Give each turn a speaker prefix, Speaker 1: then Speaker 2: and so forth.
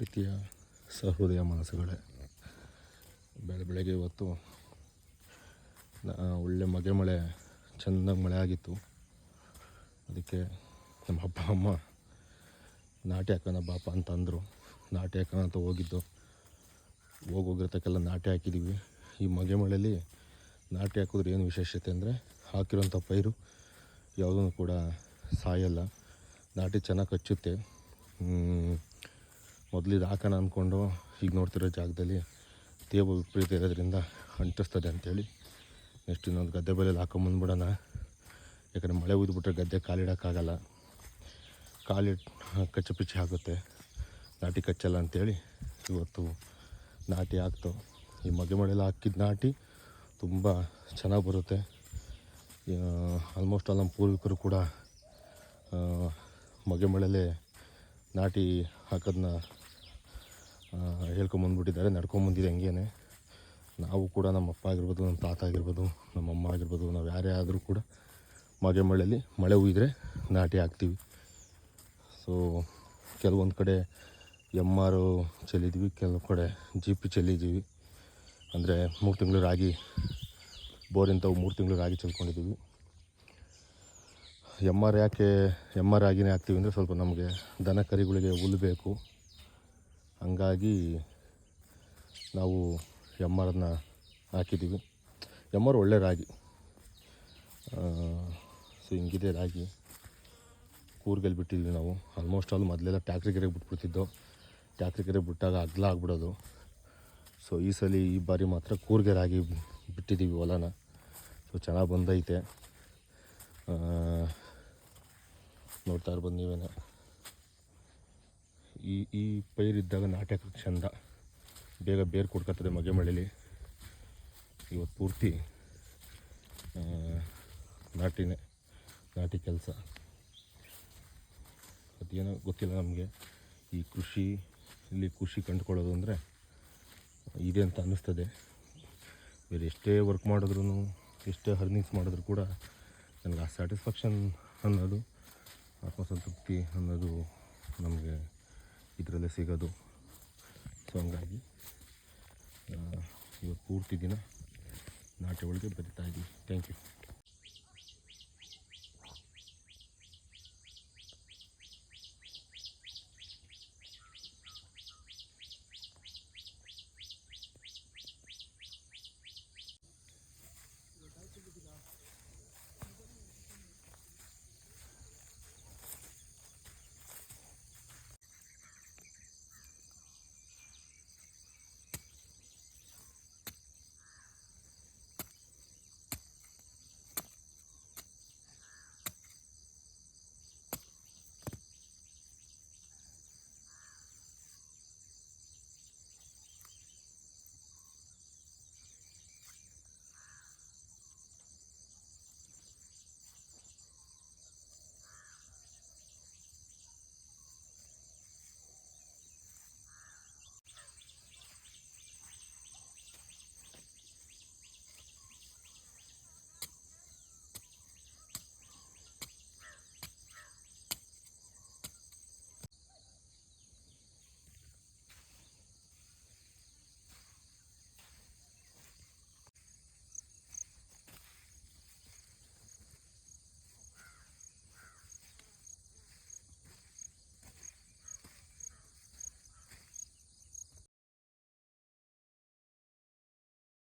Speaker 1: ಪ್ರೀತಿಯ ಸಹೃದಯ ಮನಸ್ಸುಗಳೇ, ಬೆಳೆ, ಬೆಳಗ್ಗೆ ಇವತ್ತು ಒಳ್ಳೆ ಮಗೆ ಮಳೆ ಚೆಂದಾಗಿ ಮಳೆ ಆಗಿತ್ತು. ಅದಕ್ಕೆ ನಮ್ಮ ಅಪ್ಪ, ಅಮ್ಮ ನಾಟಿ ಹಾಕೋಣ ಬಾಪ ಅಂತಂದರು. ನಾಟಿ ಹಾಕೋಣ ಅಂತ ಹೋಗಿದ್ದು. ಹೋಗೋಗಿರ್ತಕ್ಕೆಲ್ಲ ನಾಟಿ ಹಾಕಿದ್ದೀವಿ ಈ ಮಗೆ ಮಳೆಯಲ್ಲಿ ನಾಟಿ ಹಾಕಿದ್ರೆ ಏನು ವಿಶೇಷತೆ ಅಂದರೆ ಹಾಕಿರೋಂಥ ಪೈರು ಯಾವುದೂ ಕೂಡ ಸಾಯಲ್ಲ. ನಾಟಿ ಚೆನ್ನಾಗಿ ಕಚ್ಚುತ್ತೆ. ಮೊದಲು ಇದು ಹಾಕೋಣ ಅಂದ್ಕೊಂಡು ಈಗ ನೋಡ್ತಿರೋ ಜಾಗದಲ್ಲಿ ತೇವ ವಿಪರೀತ ಇರೋದ್ರಿಂದ ಅಂಟಿಸ್ತದೆ ಅಂಥೇಳಿ ನೆಕ್ಸ್ಟ್ ಇನ್ನೊಂದು ಗದ್ದೆ ಬೆಲೆಯಲ್ಲಿ ಹಾಕೊಂಬಂದ್ಬಿಡೋಣ ಯಾಕಂದರೆ ಮಳೆ ಊದ್ಬಿಟ್ರೆ ಗದ್ದೆ ಕಾಲಿಡೋಕ್ಕಾಗಲ್ಲ. ಕಾಲಿಟ್ ಕಚ್ಚಪಿಚ್ಚಿ ಆಗುತ್ತೆ. ನಾಟಿ ಕಚ್ಚಲ್ಲ ಅಂಥೇಳಿ ಇವತ್ತು ನಾಟಿ ಹಾಕ್ತು ಈ ಮಗೆ ಮಳೆಯಲ್ಲಿ ಹಾಕಿದ ನಾಟಿ ತುಂಬ ಚೆನ್ನಾಗಿ ಬರುತ್ತೆ. ಆಲ್ಮೋಸ್ಟ್ ಆಲ್ ನಮ್ಮ ಪೂರ್ವಿಕರು ಕೂಡ ಮಗೆ ಮಳೆಯಲ್ಲೇ ನಾಟಿ ಹಾಕೋದನ್ನ ಹೇಳ್ಕೊಂಬಂದ್ಬಿಟ್ಟಿದ್ದಾರೆ ನಡ್ಕೊಂಬಂದಿದೆ ಹಂಗೇನೆ. ನಾವು ಕೂಡ ನಮ್ಮ ಅಪ್ಪ ಆಗಿರ್ಬೋದು, ನಮ್ಮ ತಾತ ಆಗಿರ್ಬೋದು, ನಮ್ಮ ಅಮ್ಮ ಆಗಿರ್ಬೋದು, ನಾವು ಯಾರೇ ಆದರೂ ಕೂಡ ಮಾಗೆ ಮಳೆಯಲ್ಲಿ ಮಳೆ ಹುಯ್ದರೆ ನಾಟಿ ಹಾಕ್ತೀವಿ. ಸೊ ಕೆಲವೊಂದು ಕಡೆ ಎಂ ಆರು ಚೆಲ್ಲಿದ್ವಿ, ಕೆಲವು ಕಡೆ ಜಿ ಪಿ ಚೆಲ್ಲಿದ್ದೀವಿ. ಅಂದರೆ ಮೂರು ತಿಂಗಳು ರಾಗಿ ಬೋರಿಂಥವು ಮೂರು ತಿಂಗಳು ರಾಗಿ ಚೆಲ್ಕೊಂಡಿದ್ದೀವಿ. ಎಂ ಆರ್ ಯಾಕೆ ಎಂ ಆರ್ ಆಗಿನೇ ಹಾಕ್ತೀವಿ ಅಂದರೆ ಸ್ವಲ್ಪ ನಮಗೆ ದನ ಕರಿಗಳಿಗೆ ಹುಲ್ಲು ಬೇಕು. ಹಂಗಾಗಿ ನಾವು ಎಂ ಆರನ್ನ ಹಾಕಿದ್ದೀವಿ. ಎಂ ಆರ್ ಒಳ್ಳೆ ರಾಗಿ. ಸೊ ಹಿಂಗಿದೆ ರಾಗಿ. ಕೂರ್ಗೆಲ್ಲಿ ಬಿಟ್ಟಿದ್ವಿ ನಾವು. ಆಲ್ಮೋಸ್ಟ್ ಆಲ್ ಮೊದಲೆಲ್ಲ ಟ್ಯಾಕ್ರಿ ಕೆರೆಗೆ ಬಿಟ್ಬಿಡ್ತಿದ್ದೋ. ಟ್ಯಾಕ್ರಿ ಕೆರೆಗೆ ಬಿಟ್ಟಾಗ ಅಗ್ಲ ಆಗ್ಬಿಡೋದು. ಸೊ ಈ ಸಲ ಈ ಬಾರಿ ಮಾತ್ರ ಕೂರ್ಗೆ ರಾಗಿ ಬಿಟ್ಟಿದ್ದೀವಿ ಹೊಲನ. ಸೊ ಚೆನ್ನಾಗಿ ಬಂದೈತೆ. ನೋಡ್ತಾ ಇರ್ಬೋದು ನೀವೇನೆ. ಈ ಈ ಪೈರಿದ್ದಾಗ ನಾಟಿ ಹಾಕೋಕ್ಕೆ ಚಂದ. ಬೇಗ ಬೇರು ಕೊಡ್ಕತ್ತದೆ ಮಗೆ ಮಳೆಯಲ್ಲಿ ಇವತ್ತು ಪೂರ್ತಿ ನಾಟಿನೇ, ನಾಟಿ ಕೆಲಸ. ಅದೇನೋ ಗೊತ್ತಿಲ್ಲ ನಮಗೆ. ಈ ಕೃಷಿ, ಇಲ್ಲಿ ಖುಷಿ ಕಂಡುಕೊಳ್ಳೋದು ಅಂದರೆ ಇದೆ ಅಂತ ಅನ್ನಿಸ್ತದೆ. ಬೇರೆ ಎಷ್ಟೇ ವರ್ಕ್ ಮಾಡಿದ್ರು ಎಷ್ಟೇ ಹರ್ನಿಂಗ್ಸ್ ಮಾಡಿದ್ರು ಕೂಡ ನನಗೆ ಆ ಸ್ಯಾಟಿಸ್ಫ್ಯಾಕ್ಷನ್ ಅನ್ನೋದು, ಆತ್ಮಸಂತೃಪ್ತಿ ಅನ್ನೋದು ನಮಗೆ ಇದರಲ್ಲೇ ಸಿಗೋದು. ಸೊ ಹಂಗಾಗಿ ಇವತ್ತು ಪೂರ್ತಿ ದಿನ ನಾಟಿ ಒಳಗೆ ಬರಿತಾ ಇದ್ದೀವಿ ಥ್ಯಾಂಕ್ ಯು